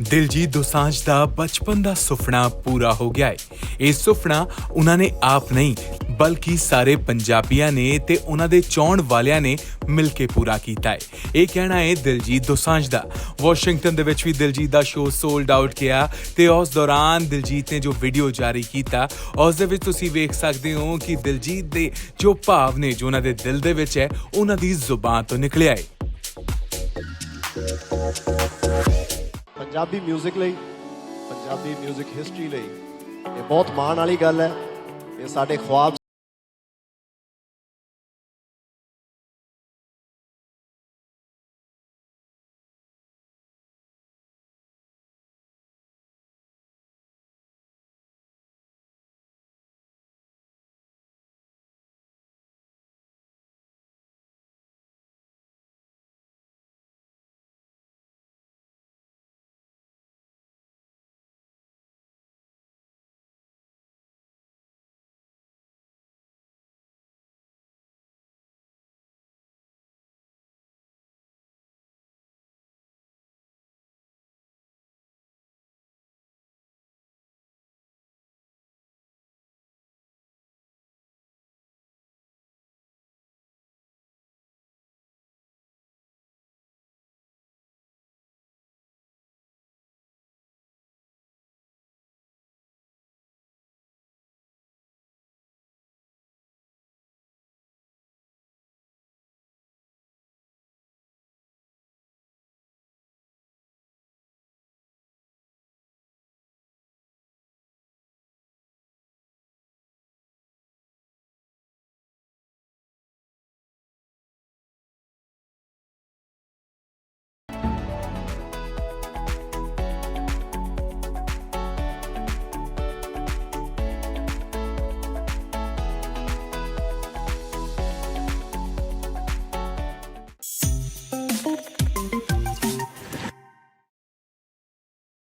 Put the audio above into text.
ਦਿਲਜੀਤ ਦੋਸਾਂਝ ਦਾ ਬਚਪਨ ਦਾ ਸੁਪਨਾ ਪੂਰਾ ਹੋ ਗਿਆ ਹੈ ਇਹ ਸੁਪਨਾ ਉਹਨਾਂ ਨੇ ਆਪ ਨਹੀਂ, ਬਲਕਿ ਸਾਰੇ ਪੰਜਾਬੀਆਂ ਨੇ ਤੇ ਉਹਨਾਂ ਦੇ ਚਾਹਣ ਵਾਲਿਆਂ ਨੇ ਮਿਲ ਕੇ ਪੂਰਾ ਕੀਤਾ ਹੈ ਇਹ ਕਹਿਣਾ ਹੈ ਦਿਲਜੀਤ ਦੋਸਾਂਝ ਦਾ। ਵਾਸ਼ਿੰਗਟਨ ਦੇ ਵਿੱਚ ਵੀ ਦਿਲਜੀਤ ਦਾ ਸ਼ੋਅ ਸੋਲਡ ਆਊਟ ਗਿਆ ਤੇ ਉਸ ਦੌਰਾਨ ਦਿਲਜੀਤ ਨੇ ਜੋ ਵੀਡੀਓ ਜਾਰੀ ਕੀਤਾ, ਉਸ ਦੇ ਵਿੱਚ ਤੁਸੀਂ ਵੇਖ ਸਕਦੇ ਹੋ ਕਿ ਦਿਲਜੀਤ ਦੇ ਜੋ ਭਾਵ ਨੇ ਜੋ ਉਹਨਾਂ ਦੇ ਦਿਲ ਦੇ ਵਿੱਚ ਹੈ, ਉਹਨਾਂ ਦੀ ਜ਼ੁਬਾਨ ਤੋਂ ਨਿਕਲਿਆ ਹੈ ਪੰਜਾਬੀ 뮤직 ਲਈ ਪੰਜਾਬੀ 뮤직 ਹਿਸਟਰੀ ਲਈ ਇਹ ਬਹੁਤ ਮਾਣ ਵਾਲੀ ਗੱਲ ਹੈ ਇਹ ਸਾਡੇ ਖੁਆਬ